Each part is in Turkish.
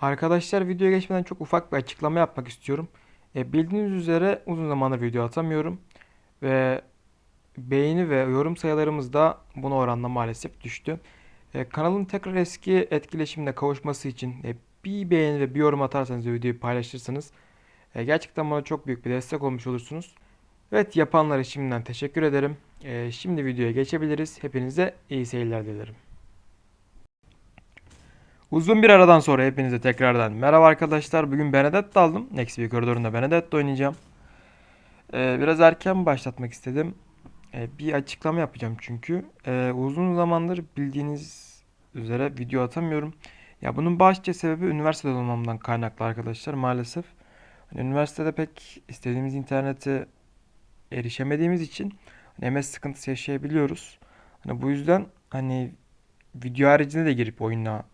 Arkadaşlar videoya geçmeden çok ufak bir açıklama yapmak istiyorum. E, bildiğiniz üzere uzun zamandır video atamıyorum ve beğeni ve yorum sayılarımız da buna oranla maalesef düştü. E, kanalın tekrar eski etkileşimine kavuşması için e, bir beğeni ve bir yorum atarsanız ve videoyu paylaşırsanız e, gerçekten bana çok büyük bir destek olmuş olursunuz. Evet yapanlara şimdiden teşekkür ederim. E, şimdi videoya geçebiliriz. Hepinize iyi seyirler dilerim. Uzun bir aradan sonra hepinize tekrardan merhaba arkadaşlar. Bugün Benedetta aldım. Next bir koridorunda Benedetta oynayacağım. Ee, biraz erken başlatmak istedim. Ee, bir açıklama yapacağım çünkü. Ee, uzun zamandır bildiğiniz üzere video atamıyorum. Ya bunun başlıca sebebi üniversitede olmamdan kaynaklı arkadaşlar maalesef. Hani üniversitede pek istediğimiz internete erişemediğimiz için hani MS sıkıntısı yaşayabiliyoruz. Hani bu yüzden hani video haricinde de girip oyuna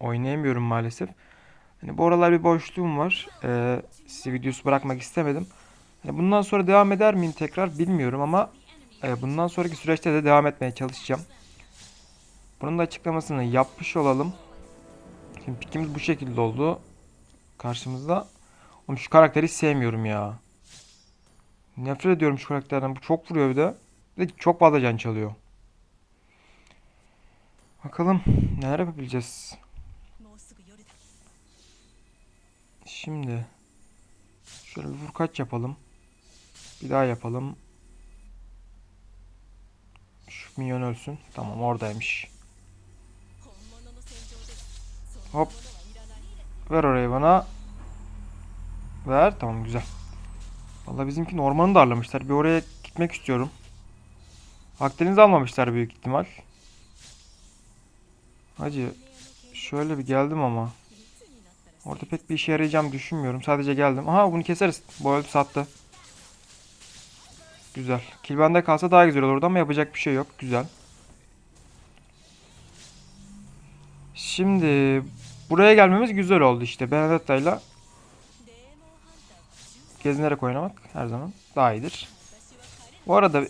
oynayamıyorum maalesef. Hani bu aralar bir boşluğum var. Ee, size videosu bırakmak istemedim. Hani bundan sonra devam eder miyim tekrar bilmiyorum ama e, bundan sonraki süreçte de devam etmeye çalışacağım. Bunun da açıklamasını yapmış olalım. Şimdi pikimiz bu şekilde oldu. Karşımızda. Oğlum şu karakteri sevmiyorum ya. Nefret ediyorum şu karakterden. Bu çok vuruyor bir de. Bir de çok fazla can çalıyor. Bakalım neler yapabileceğiz. Şimdi şöyle bir vurkaç yapalım. Bir daha yapalım. Şu minyon ölsün. Tamam oradaymış. Hop. Ver orayı bana. Ver. Tamam güzel. Valla bizimki ormanı darlamışlar. Bir oraya gitmek istiyorum. Akdeniz almamışlar büyük ihtimal. Hacı şöyle bir geldim ama. Orada pek bir işe yarayacağım düşünmüyorum. Sadece geldim. Aha bunu keseriz. Bu sattı. Güzel. Kill bende kalsa daha güzel olurdu ama yapacak bir şey yok. Güzel. Şimdi buraya gelmemiz güzel oldu işte. Benedetta'yla gezinerek oynamak her zaman daha iyidir. Bu arada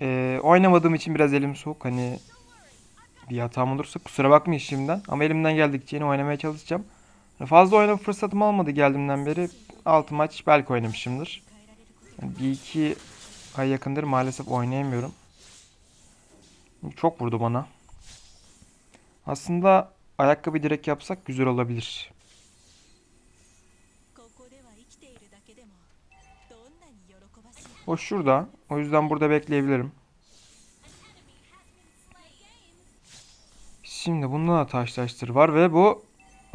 e, oynamadığım için biraz elim soğuk. Hani bir hatam olursa kusura bakmayın şimdiden. Ama elimden geldikçe yine oynamaya çalışacağım. Fazla oynama fırsatım olmadı geldiğimden beri. 6 maç belki oynamışımdır. Yani bir iki ay yakındır maalesef oynayamıyorum. Çok vurdu bana. Aslında ayakkabı direk yapsak güzel olabilir. O şurada. O yüzden burada bekleyebilirim. Şimdi bunda da taşlaştır var ve bu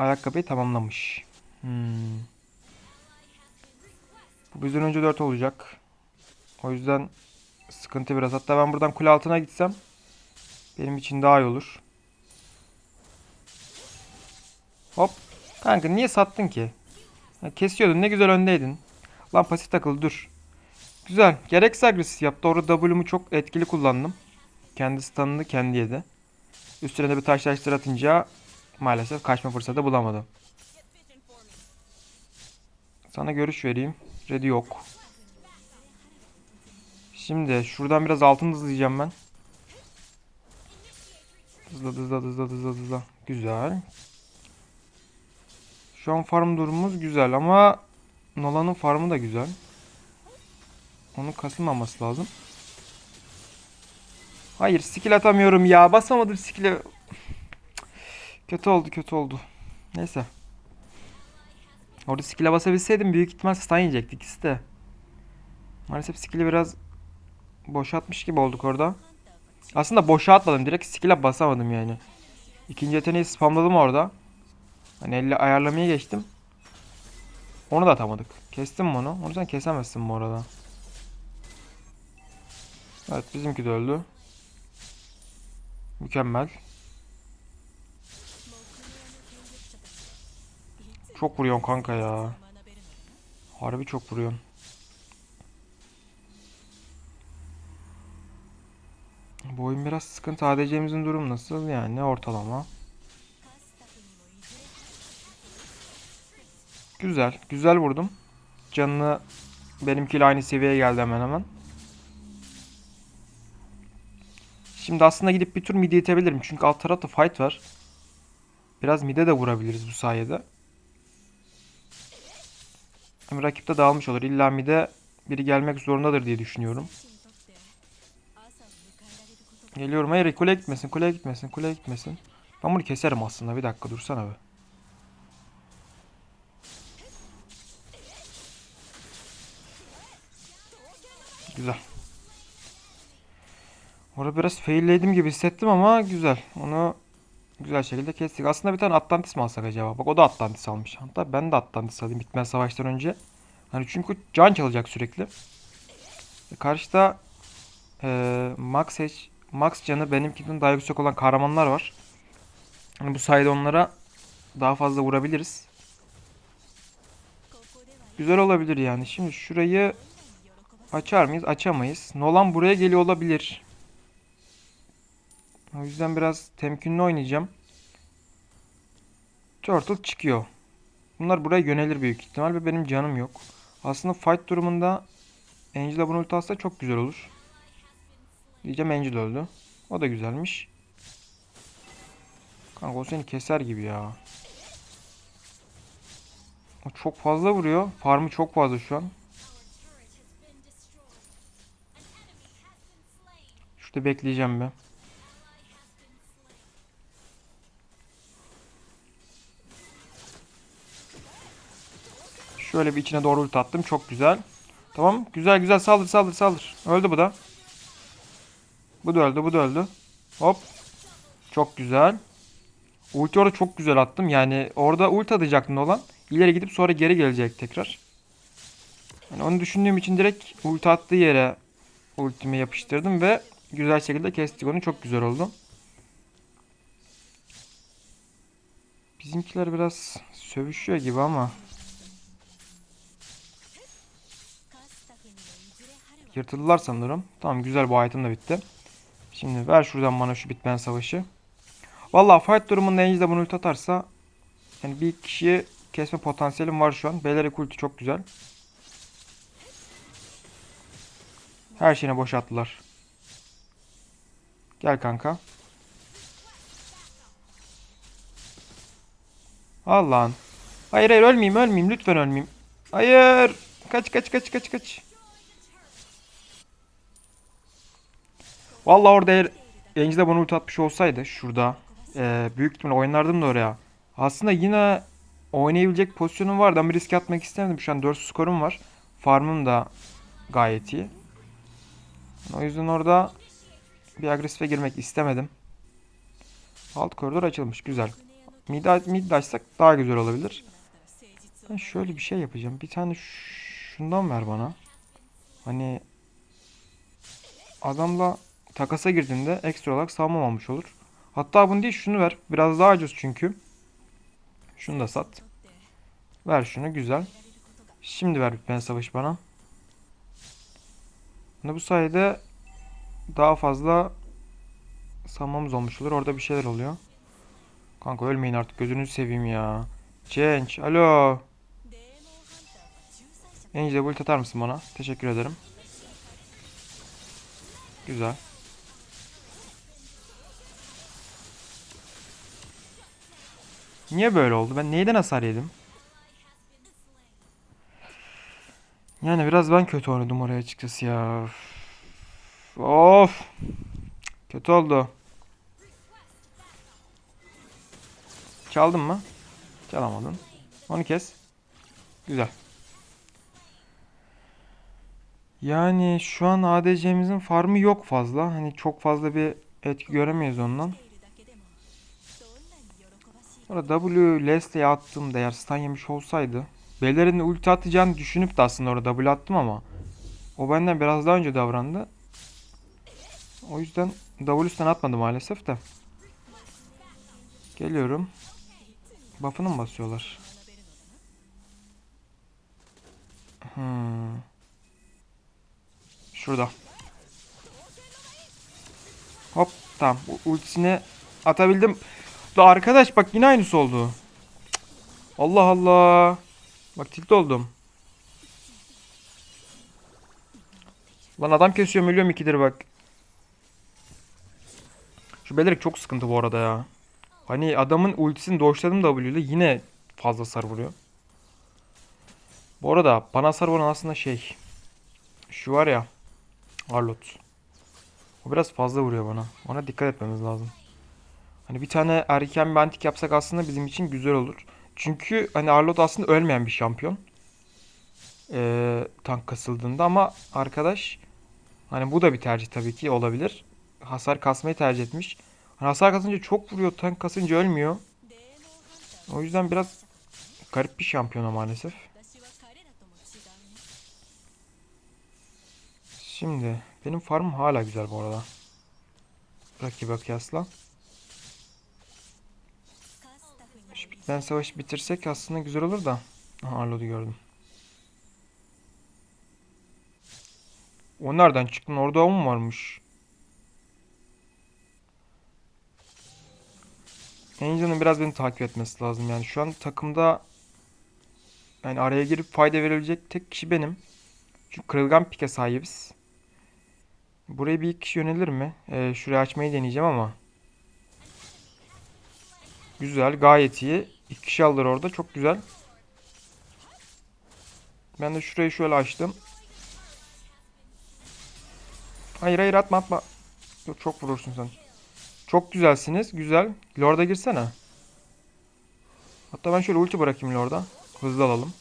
ayakkabıyı tamamlamış. Hmm. Bu bizden önce 4 olacak. O yüzden sıkıntı biraz. Hatta ben buradan kule altına gitsem benim için daha iyi olur. Hop. Kanka niye sattın ki? Ya kesiyordun ne güzel öndeydin. Lan pasif takıldı dur. Güzel. Gereksiz agresif yaptı. Orada W'mu çok etkili kullandım. Kendi stun'ını kendi yedi. Üstüne de bir taşlaştır atınca maalesef kaçma fırsatı bulamadı. Sana görüş vereyim. Ready yok. Şimdi şuradan biraz altın hızlayacağım ben. Hızla hızla hızla hızla hızla. Güzel. Şu an farm durumumuz güzel ama Nolan'ın farmı da güzel. Onun kasılmaması lazım. Hayır skill atamıyorum ya. Basamadım skill'e. Kötü oldu kötü oldu. Neyse. Orada skill'e basabilseydim büyük ihtimal stun yiyecektik ikisi de. Maalesef skill'i biraz boşaltmış gibi olduk orada. Aslında boşa atmadım. Direkt skill'e basamadım yani. İkinci yeteneği spamladım orada. Hani elle ayarlamaya geçtim. Onu da atamadık. Kestim mi onu? Onu sen kesemezsin bu arada. Evet bizimki de öldü. Mükemmel. Çok vuruyorsun kanka ya. Harbi çok vuruyorsun. Bu oyun biraz sıkıntı. ADC'mizin durumu nasıl? Yani ortalama. Güzel. Güzel vurdum. Canını benimkiyle aynı seviyeye geldi hemen hemen. Şimdi aslında gidip bir tur mid yetebilirim. Çünkü alt tarafta fight var. Biraz mide de vurabiliriz bu sayede. Hem rakip de dağılmış olur. İlla mide biri gelmek zorundadır diye düşünüyorum. Geliyorum. Hayır kule gitmesin. Kule gitmesin. Kule gitmesin. Ben bunu keserim aslında. Bir dakika dursana be. Güzel. Orada biraz faillediğim gibi hissettim ama güzel. Onu Güzel şekilde kestik. Aslında bir tane Atlantis mi alsak acaba? Bak o da Atlantis almış. Hatta ben de Atlantis alayım bitmez savaştan önce. Hani çünkü can çalacak sürekli. E, karşıda e, Max, H, Max canı benimkinden daha yüksek olan kahramanlar var. Hani bu sayede onlara daha fazla vurabiliriz. Güzel olabilir yani. Şimdi şurayı açar mıyız? Açamayız. Nolan buraya geliyor olabilir. O yüzden biraz temkinli oynayacağım. Turtle çıkıyor. Bunlar buraya yönelir büyük ihtimal ve benim canım yok. Aslında fight durumunda Angela bunu ulti çok güzel olur. Diyeceğim Angel öldü. O da güzelmiş. Kanka o seni keser gibi ya. O çok fazla vuruyor. Farmı çok fazla şu an. Şurada bekleyeceğim ben. Şöyle bir içine doğru ulti attım. Çok güzel. Tamam. Güzel güzel saldır saldır saldır. Öldü bu da. Bu da öldü bu da öldü. Hop. Çok güzel. Ulti orada çok güzel attım. Yani orada ulti atacaktın olan. İleri gidip sonra geri gelecek tekrar. Yani onu düşündüğüm için direkt ulti attığı yere ultimi yapıştırdım ve güzel şekilde kestik onu. Çok güzel oldu. Bizimkiler biraz sövüşüyor gibi ama yırtıldılar sanırım. Tamam güzel bu item da bitti. Şimdi ver şuradan bana şu bitmeyen savaşı. Vallahi fight durumunda Angel de bunu ulti atarsa yani bir kişiyi kesme potansiyelim var şu an. Beyler ulti çok güzel. Her şeyini boşalttılar. Gel kanka. Allah'ın. Hayır hayır ölmeyeyim ölmeyeyim lütfen ölmeyeyim. Hayır. Kaç kaç kaç kaç kaç. Vallahi orada eğer Engi de bana ulti atmış olsaydı şurada e, büyük ihtimal oynardım da oraya. Aslında yine oynayabilecek pozisyonum vardı ama risk atmak istemedim. Şu an 4 skorum var. Farmım da gayet iyi. O yüzden orada bir agresife girmek istemedim. Alt koridor açılmış. Güzel. Mid, mid açsak daha güzel olabilir. Ben şöyle bir şey yapacağım. Bir tane şundan ver bana. Hani adamla takasa girdiğinde ekstra olarak savunmam olur. Hatta bunu değil şunu ver. Biraz daha ucuz çünkü. Şunu da sat. Ver şunu güzel. Şimdi ver Bitmen Savaş bana. Bunu bu sayede daha fazla savunmamız olmuş olur. Orada bir şeyler oluyor. Kanka ölmeyin artık gözünüzü seveyim ya. Change. Alo. Engi'de bulut atar mısın bana? Teşekkür ederim. Güzel. Niye böyle oldu? Ben neyden hasar yedim? Yani biraz ben kötü oynadım oraya açıkçası ya. Of. Kötü oldu. Çaldın mı? Çalamadın. Onu kes. Güzel. Yani şu an ADC'mizin farmı yok fazla. Hani çok fazla bir etki göremeyiz ondan. Sonra W Leslie'ye attığımda eğer stun yemiş olsaydı Bellerin ulti atacağını düşünüp de aslında orada W attım ama o benden biraz daha önce davrandı. O yüzden W stun atmadı maalesef de. Geliyorum. Buff'ını mı basıyorlar? Hmm. Şurada. Hop tamam. Ultisini atabildim. Da arkadaş bak yine aynısı oldu. Allah Allah. Bak tilt oldum. Lan adam kesiyorum ölüyorum ikidir bak. Şu Belerik çok sıkıntı bu arada ya. Hani adamın ultisini doşladım W ile yine fazla sar vuruyor. Bu arada bana hasar vuran aslında şey. Şu var ya. Arlot. O biraz fazla vuruyor bana. Ona dikkat etmemiz lazım. Hani bir tane erken bir antik yapsak aslında bizim için güzel olur. Çünkü hani Arlot aslında ölmeyen bir şampiyon. Ee, tank kasıldığında ama arkadaş hani bu da bir tercih tabii ki olabilir. Hasar kasmayı tercih etmiş. Hani hasar kasınca çok vuruyor. Tank kasınca ölmüyor. O yüzden biraz garip bir şampiyona maalesef. Şimdi benim farmım hala güzel bu arada. Rakibe kıyasla. Ben savaşı bitirsek aslında güzel olur da. Aha Arlod'u gördüm. O nereden çıktın? Orada mı varmış? Ninja'nın biraz beni takip etmesi lazım. Yani şu an takımda yani araya girip fayda verebilecek tek kişi benim. Çünkü kırılgan pike sahibiz. Buraya bir kişi yönelir mi? Ee, şurayı açmayı deneyeceğim ama. Güzel. Gayet iyi. İki kişi alır orada. Çok güzel. Ben de şurayı şöyle açtım. Hayır hayır atma atma. Dur, çok vurursun sen. Çok güzelsiniz. Güzel. Lord'a girsene. Hatta ben şöyle ulti bırakayım Lord'a. Hızlı alalım.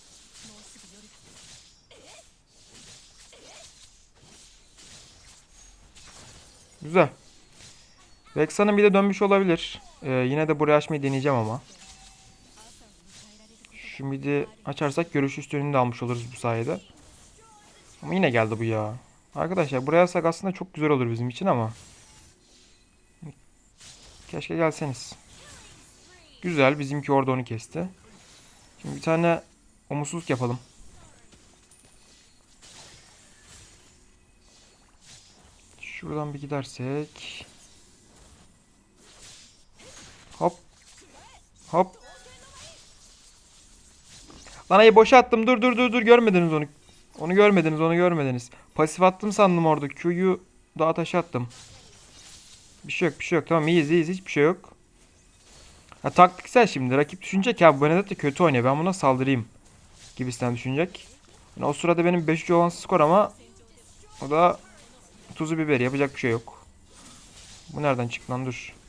Güzel. Vexa'nın bir de dönmüş olabilir. Ee, yine de buraya açmayı deneyeceğim ama. Şu midi açarsak görüş üstünlüğünü de almış oluruz bu sayede. Ama yine geldi bu ya. Arkadaşlar buraya alsak aslında çok güzel olur bizim için ama. Keşke gelseniz. Güzel bizimki orada onu kesti. Şimdi bir tane omuzsuzluk yapalım. Şuradan bir gidersek. Hop. Hop. Lan ayı boşa attım. Dur dur dur dur. Görmediniz onu. Onu görmediniz. Onu görmediniz. Pasif attım sandım orada. Q'yu dağa taşa attım. Bir şey yok. Bir şey yok. Tamam iyiyiz iyiyiz. Hiçbir şey yok. Ha taktiksel şimdi. Rakip düşünecek ya bu Benedetta kötü oynuyor. Ben buna saldırayım. Gibisinden düşünecek. Yani o sırada benim 5-3 olan skor ama o da tuzu biberi. Yapacak bir şey yok. Bu nereden çıktı lan dur.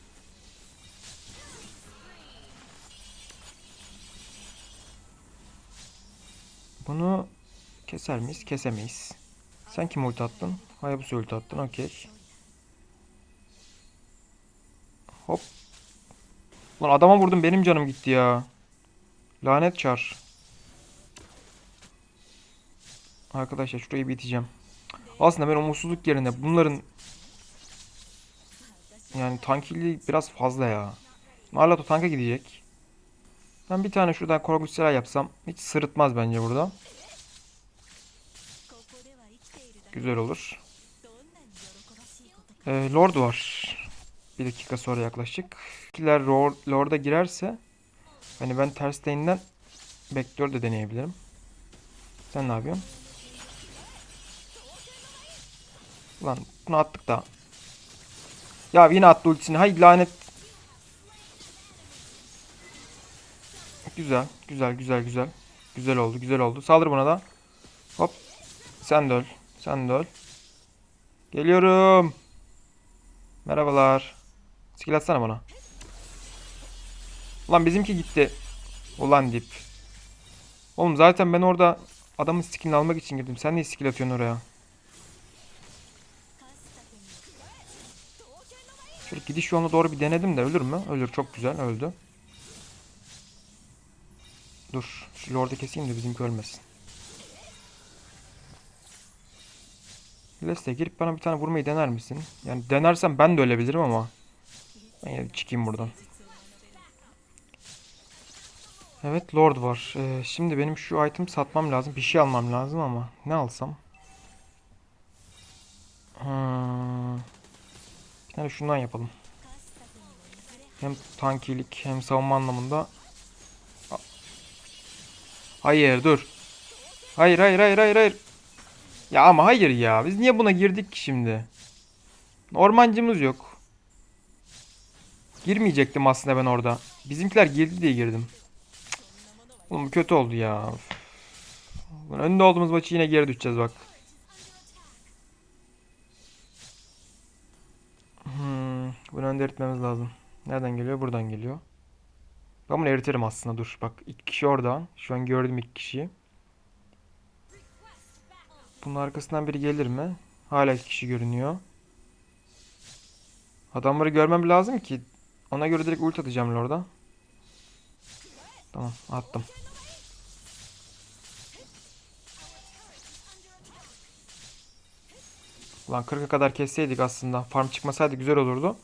Bunu keser miyiz? Kesemeyiz. Sen kim ulti attın? Hayabusa ulti attın. Okey. Hop. Lan adama vurdum benim canım gitti ya. Lanet çar. Arkadaşlar şurayı biteceğim. Aslında ben umutsuzluk yerine bunların yani tankiliği biraz fazla ya. Marlato tanka gidecek. Ben bir tane şuradan korkunç yapsam hiç sırıtmaz bence burada. Güzel olur. Ee, Lord var. Bir dakika sonra yaklaşık. İkiler Lord'a girerse hani ben ters lane'den backdoor da deneyebilirim. Sen ne yapıyorsun? Lan bunu attık da. Ya yine attı ultisini. Hay lanet Güzel. Güzel güzel güzel. Güzel oldu güzel oldu. Saldır buna da. Hop. Sen de öl. Sen de öl. Geliyorum. Merhabalar. Skill atsana bana. Ulan bizimki gitti. Ulan dip. Oğlum zaten ben orada adamın skillini almak için girdim. Sen niye skill atıyorsun oraya? Şöyle gidiş yoluna doğru bir denedim de ölür mü? Ölür çok güzel öldü. Dur. Şu lordu keseyim de bizimki ölmesin. Leste girip bana bir tane vurmayı dener misin? Yani denersem ben de ölebilirim ama. Ben yine çıkayım buradan. Evet Lord var. Ee, şimdi benim şu item satmam lazım. Bir şey almam lazım ama. Ne alsam? Hmm. Bir tane şundan yapalım. Hem tankilik hem savunma anlamında Hayır dur. Hayır hayır hayır hayır hayır. Ya ama hayır ya. Biz niye buna girdik ki şimdi? Ormancımız yok. Girmeyecektim aslında ben orada. Bizimkiler girdi diye girdim. Cık. Oğlum kötü oldu ya. Önünde olduğumuz maçı yine geri düşeceğiz bak. Hmm, bunu önde eritmemiz lazım. Nereden geliyor? Buradan geliyor. Ben bunu eritirim aslında dur. Bak iki kişi orada. Şu an gördüm iki kişiyi. Bunun arkasından biri gelir mi? Hala iki kişi görünüyor. Adamları görmem lazım ki. Ona göre direkt ult atacağım orada. Tamam attım. Ulan 40'a kadar kesseydik aslında. Farm çıkmasaydı güzel olurdu.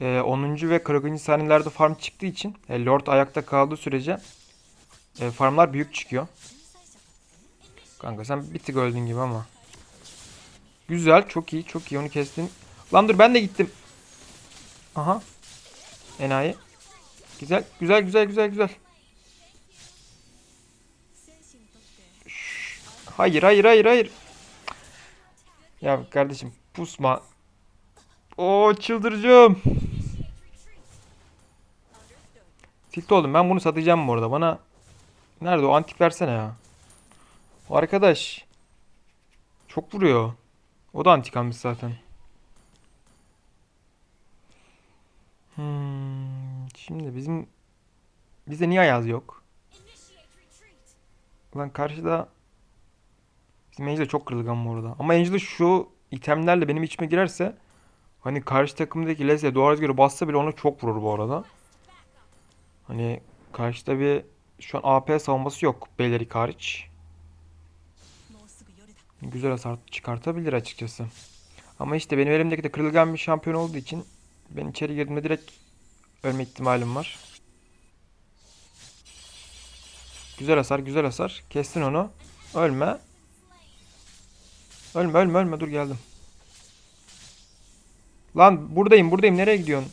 Ee, e, 10. ve 40. saniyelerde farm çıktığı için e, Lord ayakta kaldığı sürece e, farmlar büyük çıkıyor. Kanka sen bir tık öldün gibi ama. Güzel çok iyi çok iyi onu kestin. Lan dur ben de gittim. Aha. Enayi. Güzel güzel güzel güzel güzel. Hayır hayır hayır hayır. Ya kardeşim pusma Oo çıldıracağım. Tilt oldum ben bunu satacağım bu arada bana. Nerede o antik versene ya. Arkadaş. Çok vuruyor. O da antik almış zaten. Hmm, şimdi bizim bizde niye ayaz yok? Ulan karşıda bizim Angela çok kırılgan bu arada. Ama Angela şu itemlerle benim içime girerse Hani karşı takımdaki Leze doğru göre bassa bile ona çok vurur bu arada. Hani karşıda bir şu an AP savunması yok Belerik hariç. Güzel hasar çıkartabilir açıkçası. Ama işte benim elimdeki de kırılgan bir şampiyon olduğu için ben içeri girdiğimde direkt ölme ihtimalim var. Güzel hasar, güzel hasar. Kestin onu. Ölme. Ölme, ölme, ölme. Dur geldim. Lan buradayım, buradayım. Nereye gidiyorsun?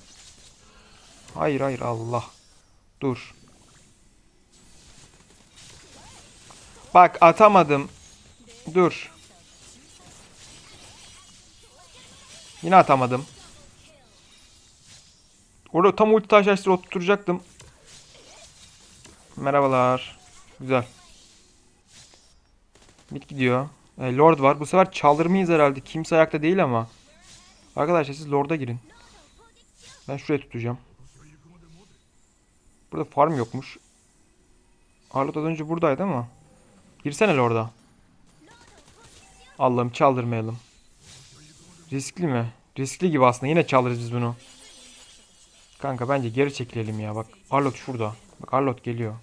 Hayır, hayır. Allah. Dur. Bak atamadım. Dur. Yine atamadım. Orada tam ulti taş açtır oturtacaktım. Merhabalar. Güzel. Mid gidiyor. E, Lord var. Bu sefer çaldırmayız herhalde. Kimse ayakta değil ama. Arkadaşlar siz Lord'a girin. Ben şuraya tutacağım. Burada farm yokmuş. Arlot az önce buradaydı ama. Girsene Lord'a. Allah'ım çaldırmayalım. Riskli mi? Riskli gibi aslında. Yine çalırız biz bunu. Kanka bence geri çekilelim ya. Bak Arlot şurada. Bak Arlot geliyor.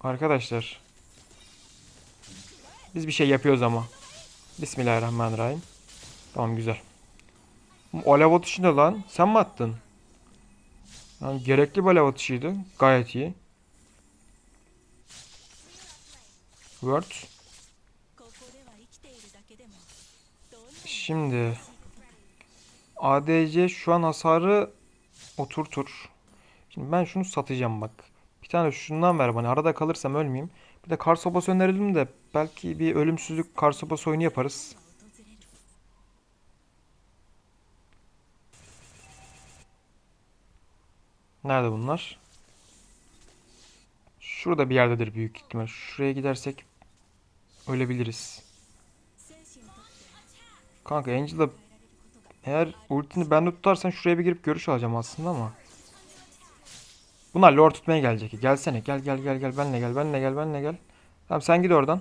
Arkadaşlar. Biz bir şey yapıyoruz ama. Bismillahirrahmanirrahim. Tamam güzel. Alev atışı ne lan? Sen mi attın? Yani gerekli bir alev atışıydı. Gayet iyi. Word. Şimdi ADC şu an hasarı oturtur. Şimdi ben şunu satacağım bak. Bir tane şundan ver bana. Arada kalırsam ölmeyeyim. Bir de kar sopası önerelim de belki bir ölümsüzlük kar sopası oyunu yaparız. Nerede bunlar? Şurada bir yerdedir büyük ihtimal. Şuraya gidersek ölebiliriz. Kanka Angela eğer ultini bende tutarsan şuraya bir girip görüş alacağım aslında ama. Bunlar lore tutmaya gelecek. Gelsene gel gel gel gel benle gel benle gel benle gel. Tamam sen git oradan.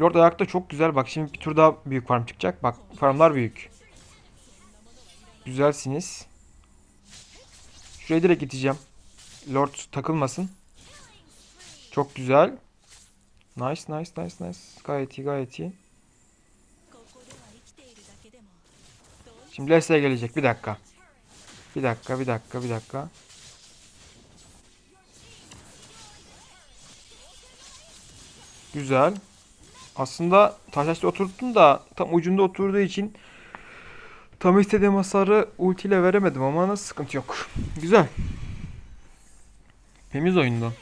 Lord ayakta çok güzel. Bak şimdi bir tur daha büyük farm çıkacak. Bak farmlar büyük. Güzelsiniz. Şuraya direkt iteceğim. Lord takılmasın. Çok güzel. Nice nice nice nice. Gayet iyi gayet iyi. Şimdi Leslie'ye gelecek. Bir dakika. Bir dakika bir dakika bir dakika. Güzel. Aslında taşlaşta oturttum da tam ucunda oturduğu için tam istediğim hasarı ultiyle veremedim ama sıkıntı yok. Güzel. Temiz oyundu.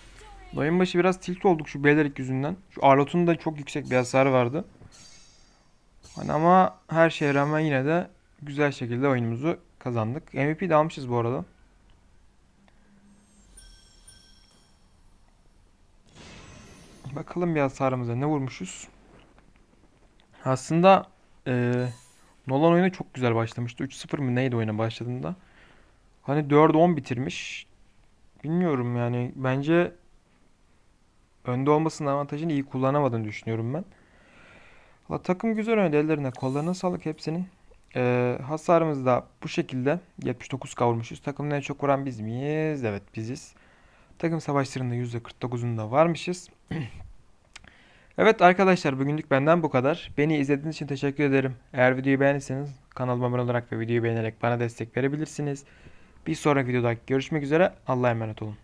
Oyun başı biraz tilt olduk şu Belerik yüzünden. Şu Arlot'un da çok yüksek bir hasarı vardı. Hani ama her şeye rağmen yine de güzel şekilde oyunumuzu kazandık. MVP de almışız bu arada. Bakalım bir hasarımıza ne vurmuşuz. Aslında eee, Nolan oyunu çok güzel başlamıştı. 3-0 mı neydi oyuna başladığında? Hani 4-10 bitirmiş. Bilmiyorum yani. Bence önde olmasının avantajını iyi kullanamadığını düşünüyorum ben. Valla takım güzel oynadı. Ellerine kollarına sağlık hepsinin. Eee hasarımız da bu şekilde. 79 kavurmuşuz. Takımın en çok vuran biz miyiz? Evet biziz. Takım savaşlarında %49'unda varmışız. Evet arkadaşlar bugünlük benden bu kadar. Beni izlediğiniz için teşekkür ederim. Eğer videoyu beğendiyseniz kanalıma abone olarak ve videoyu beğenerek bana destek verebilirsiniz. Bir sonraki videoda görüşmek üzere. Allah'a emanet olun.